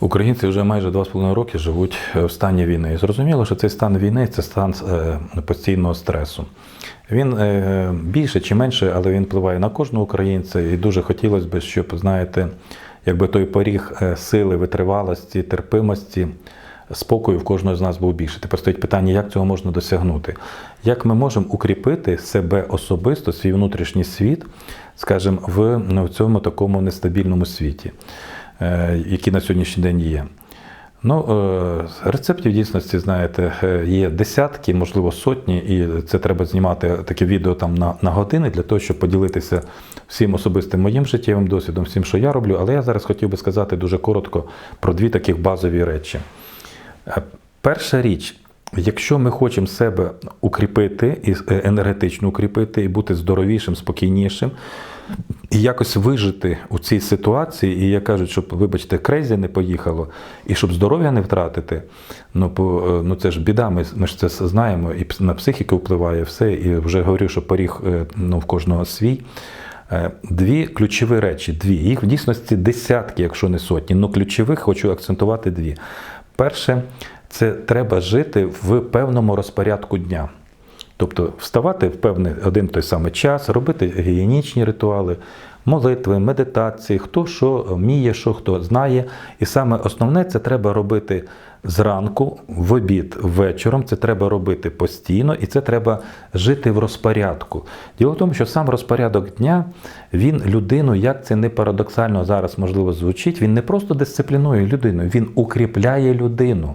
Українці вже майже два з половиною роки живуть е, в стані війни. Зрозуміло, що цей стан війни це стан е, постійного стресу. Він е, більше чи менше, але він впливає на кожного українця. І дуже хотілося б, щоб, знаєте, якби той поріг сили, витривалості, терпимості, спокою в кожного з нас був більше. Тепер стоїть питання, як цього можна досягнути? Як ми можемо укріпити себе особисто, свій внутрішній світ, скажімо, в, ну, в цьому такому нестабільному світі? Е, які на сьогоднішній день є. Ну, е, рецептів дійсності, знаєте, е, є десятки, можливо, сотні, і це треба знімати таке відео там на, на години для того, щоб поділитися всім особистим моїм життєвим досвідом, всім, що я роблю. Але я зараз хотів би сказати дуже коротко про дві таких базові речі. Перша річ, якщо ми хочемо себе укріпити, енергетично укріпити, і бути здоровішим, спокійнішим, і якось вижити у цій ситуації, і як кажуть, щоб, вибачте, крейзі не поїхало, і щоб здоров'я не втратити, ну, бо, е, ну це ж біда, ми, ми ж це знаємо, і на психіку впливає все, і вже говорю, що поріг е, ну, в кожного свій. Е, Дві ключові речі, дві. Їх в дійсності десятки, якщо не сотні. Ну ключових хочу акцентувати дві. Перше, це треба жити в певному розпорядку дня. Тобто вставати в певний один той самий час, робити гігієнічні ритуали, молитви, медитації, хто що вміє, що хто знає. І саме основне це треба робити зранку, в обід, вечором. Це треба робити постійно, і це треба жити в розпорядку. Діло в тому, що сам розпорядок дня він людину, як це не парадоксально зараз можливо звучить, він не просто дисциплінує людину, він укріпляє людину.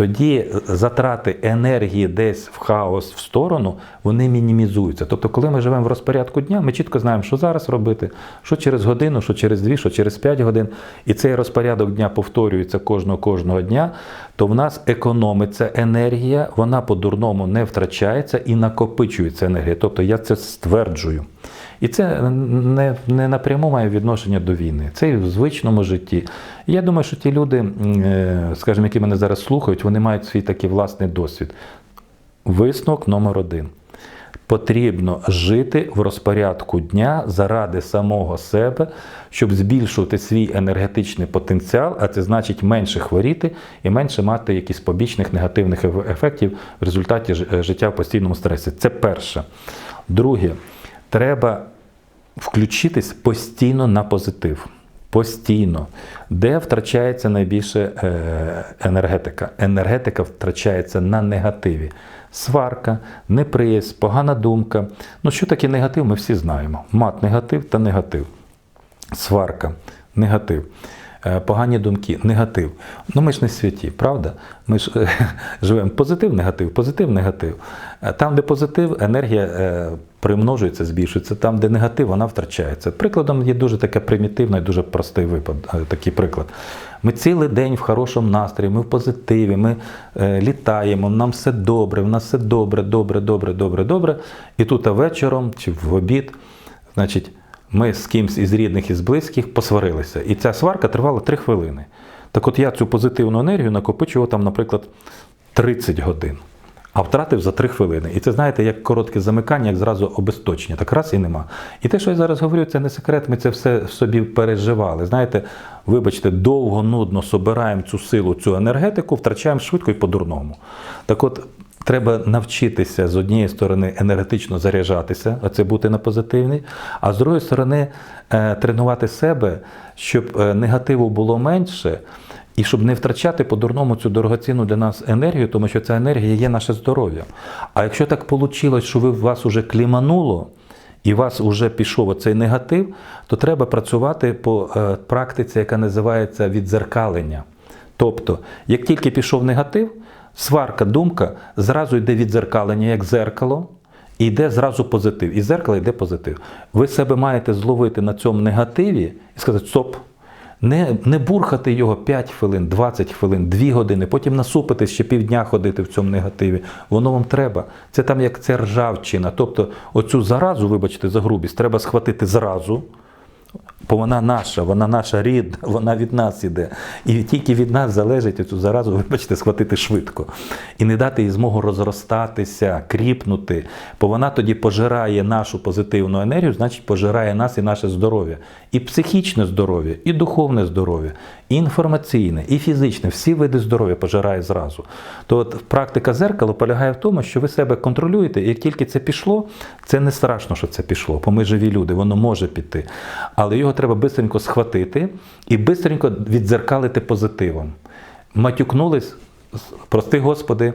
Тоді затрати енергії десь в хаос в сторону, вони мінімізуються. Тобто, коли ми живемо в розпорядку дня, ми чітко знаємо, що зараз робити, що через годину, що через дві, що через п'ять годин. І цей розпорядок дня повторюється кожного кожного дня, то в нас економиться енергія, вона по-дурному не втрачається і накопичується енергія. Тобто я це стверджую. І це не, не напряму має відношення до війни. Це і в звичному житті. Я думаю, що ті люди, е, скажімо, які мене зараз слухають, вони мають свій такий власний досвід. Висновок номер один. Потрібно жити в розпорядку дня заради самого себе, щоб збільшувати свій енергетичний потенціал, а це значить менше хворіти і менше мати якісь побічних негативних ефектів в результаті е, життя в постійному стресі. Це перше. Друге, треба включитись постійно на позитив. Постійно. Де втрачається найбільше е, енергетика? Енергетика втрачається на негативі. Сварка, неприязнь, погана думка. Ну, що таке негатив, ми всі знаємо. Мат негатив та негатив. Сварка, негатив. Е, Погані думки, негатив. Ну ми ж не святі, правда? Ми ж е, живемо позитив, негатив, позитив, негатив. Е, Там, де позитив, енергія примножується, збільшується. Там, де негатив, вона втрачається. Прикладом є дуже таке примітивний, дуже простий випад, такий приклад. Ми цілий день в хорошому настрої, ми в позитиві, ми літаємо, нам все добре, в нас все добре, добре, добре, добре, добре. І тут вечором чи в обід, значить, ми з кимсь із рідних із близьких посварилися. І ця сварка тривала 3 хвилини. Так от я цю позитивну енергію накопичував там, наприклад, 30 годин, а втратив за 3 хвилини. І це, знаєте, як коротке замикання, як зразу обесточення. Так раз і нема. І те, що я зараз говорю, це не секрет, ми це все собі переживали. Знаєте, вибачте, довго, нудно собираємо цю силу, цю енергетику, втрачаємо швидко і по-дурному. Так от, Треба навчитися з однієї сторони енергетично заряджатися, а це бути на позитивний, а з другої сторони е, тренувати себе, щоб е, негативу було менше, і щоб не втрачати по-дурному цю дорогоцінну для нас енергію, тому що ця енергія є наше здоров'я. А якщо так вийшло, що ви вас уже клімануло, і вас вже пішов оцей негатив, то треба працювати по е, практиці, яка називається відзеркалення. Тобто, як тільки пішов негатив, сварка, думка зразу йде відзеркалення, як зеркало, і йде зразу позитив. І з зеркала йде позитив. Ви себе маєте зловити на цьому негативі і сказати: стоп. Не, не бурхати його 5 хвилин, 20 хвилин, 2 години, потім насупитись ще півдня ходити в цьому негативі. Воно вам треба. Це там як це ржавчина. Тобто, оцю заразу, вибачте, за грубість, треба схватити зразу, бо вона наша, вона наша рідна, вона від нас іде. І тільки від нас залежить цю заразу, вибачте, схватити швидко. І не дати їй змогу розростатися, кріпнути, бо вона тоді пожирає нашу позитивну енергію, значить пожирає нас і наше здоров'я. І психічне здоров'я, і духовне здоров'я, і інформаційне, і фізичне, всі види здоров'я пожирає зразу. То от практика зеркала полягає в тому, що ви себе контролюєте, і як тільки це пішло, це не страшно, що це пішло, бо ми живі люди, воно може піти. Але його треба бистренько схватити і бистренько віддзеркалити позитивом. Матюкнулись, прости Господи,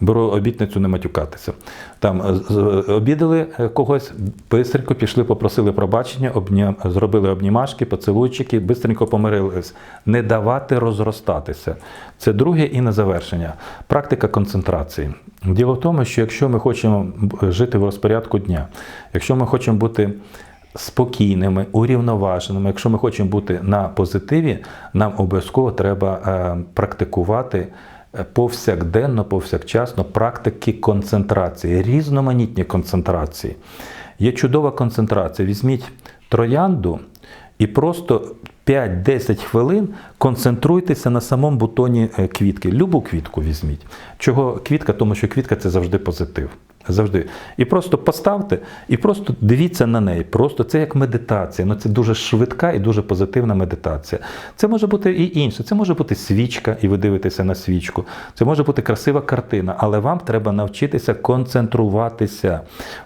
беру обітницю не матюкатися. Там е, обідали е, когось, бистренько пішли, попросили пробачення, обням, зробили обнімашки, поцілуйчики, бистренько помирились. Не давати розростатися. Це друге і на завершення. Практика концентрації. Діло в тому, що якщо ми хочемо жити в розпорядку дня, якщо ми хочемо бути спокійними, урівноваженими. Якщо ми хочемо бути на позитиві, нам обов'язково треба е, практикувати е, повсякденно, повсякчасно практики концентрації, різноманітні концентрації. Є чудова концентрація. Візьміть троянду і просто 5-10 хвилин концентруйтеся на самому бутоні е, квітки. Любу квітку візьміть. Чого квітка? Тому що квітка це завжди позитив. Завжди. І просто поставте, і просто дивіться на неї. Просто це як медитація. Ну це дуже швидка і дуже позитивна медитація. Це може бути і інше. Це може бути свічка, і ви дивитеся на свічку. Це може бути красива картина, але вам треба навчитися концентруватися.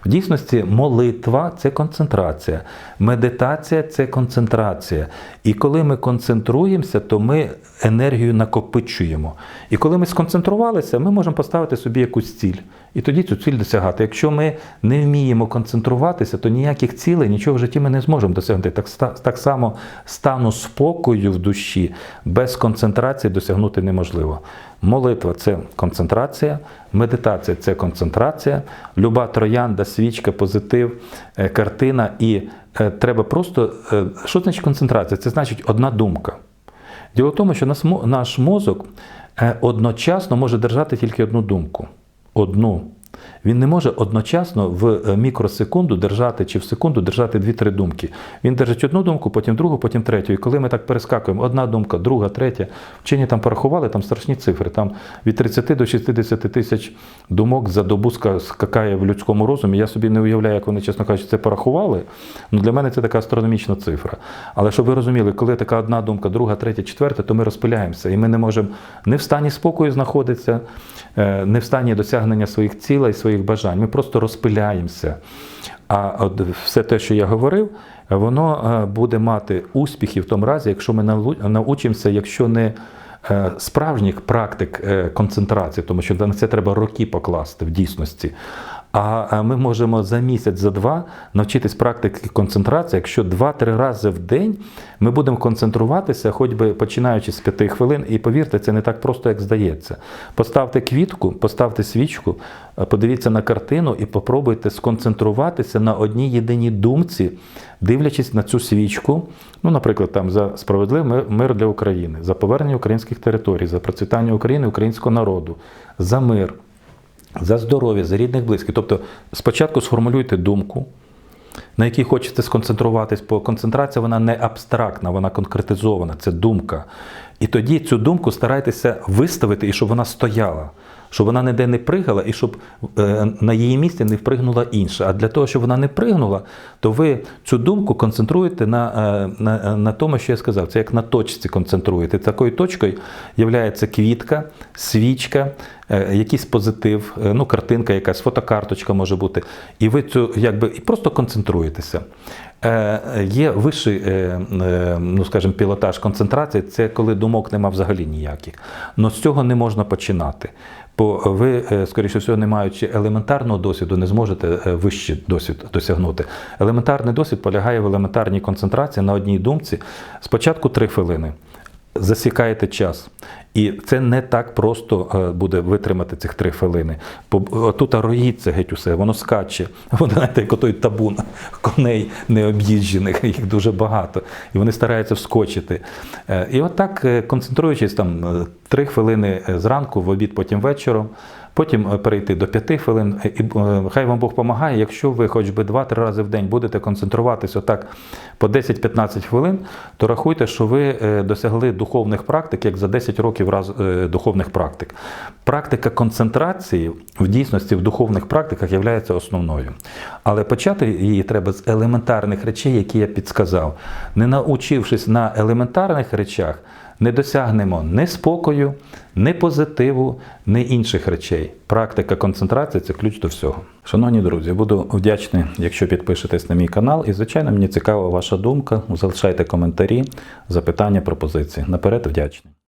В дійсності молитва це концентрація, медитація це концентрація. І коли ми концентруємося, то ми енергію накопичуємо. І коли ми сконцентрувалися, ми можемо поставити собі якусь ціль. І тоді цю ціль досягати. Якщо ми не вміємо концентруватися, то ніяких цілей, нічого в житті ми не зможемо досягнути. Так, так само стану спокою в душі без концентрації досягнути неможливо. Молитва це концентрація, медитація це концентрація, люба троянда, свічка, позитив, е, картина. І е, треба просто. е, Що значить концентрація? Це значить одна думка. Діло в тому, що наш мозок одночасно може держати тільки одну думку. Одну. Він не може одночасно в е, мікросекунду держати чи в секунду держати дві-три думки. Він держить одну думку, потім другу, потім третю. І коли ми так перескакуємо, одна думка, друга, третя, вчені там порахували, там страшні цифри. Там від 30 до 60 тисяч думок за добу скакає в людському розумі. Я собі не уявляю, як вони, чесно кажучи, це порахували. Ну, для мене це така астрономічна цифра. Але щоб ви розуміли, коли така одна думка, друга, третя, четверта, то ми розпиляємося. І ми не можемо не в стані спокою знаходитися, е, не в стані досягнення своїх цілей, своїх бажань. Ми просто розпиляємося. А от все те, що я говорив, воно е, буде мати успіхи в тому разі, якщо ми научимося, якщо не е, справжніх практик е, концентрації, тому що на це треба роки покласти в дійсності. А ми можемо за місяць, за два навчитись практики концентрації, якщо два-три рази в день ми будемо концентруватися, хоч би починаючи з п'яти хвилин, і повірте, це не так просто, як здається. Поставте квітку, поставте свічку, е, подивіться на картину і попробуйте сконцентруватися на одній єдиній думці, дивлячись на цю свічку. Ну, наприклад, там за справедливий мир для України, за повернення українських територій, за процвітання України, українського народу, за мир за здоров'я, за рідних близьких. Тобто спочатку сформулюйте думку, на якій хочете сконцентруватись, бо концентрація вона не абстрактна, вона конкретизована, це думка. І тоді цю думку старайтеся виставити і щоб вона стояла, щоб вона ніде не пригала, і щоб е, на її місці не впригнула інша. А для того, щоб вона не пригнула, то ви цю думку концентруєте на, е, на, на тому, що я сказав. Це як на точці концентруєте. Такою точкою є квітка, свічка, е, якийсь позитив, е, ну, картинка, якась фотокарточка може бути. І ви цю якби і просто концентруєтеся. Е, Є вищий, е, е, ну скажімо, пілотаж концентрації, це коли думок нема взагалі ніяких. Но з цього не можна починати. Бо ви, скоріше всього, не маючи елементарного досвіду, не зможете вищий досвід досягнути. Елементарний досвід полягає в елементарній концентрації на одній думці. Спочатку 3 хвилини. Засікаєте час. І це не так просто е, буде витримати цих три хвилини. Тут роїться геть усе, воно скаче. Воно знаєте, як той табун коней необ'їжджених, їх дуже багато. І вони стараються вскочити. Е, І отак, е, концентруючись там 3 хвилини е, зранку, в обід, потім вечором. Потім е, перейти до 5 хвилин. Е, І е, хай вам Бог допомагає, якщо ви хоч би 2-3 рази в день будете концентруватися отак по 10-15 хвилин, то рахуйте, що ви е, досягли духовних практик, як за 10 років раз, е, духовних практик. Практика концентрації в дійсності в духовних практиках є основною. Але почати її треба з елементарних речей, які я підсказав. Не научившись на елементарних речах, не досягнемо ні спокою, ні позитиву, ні інших речей. Практика концентрації це ключ до всього. Шановні друзі, буду вдячний, якщо підпишетесь на мій канал. І, звичайно, мені цікава ваша думка. Залишайте коментарі, запитання, пропозиції. Наперед вдячний.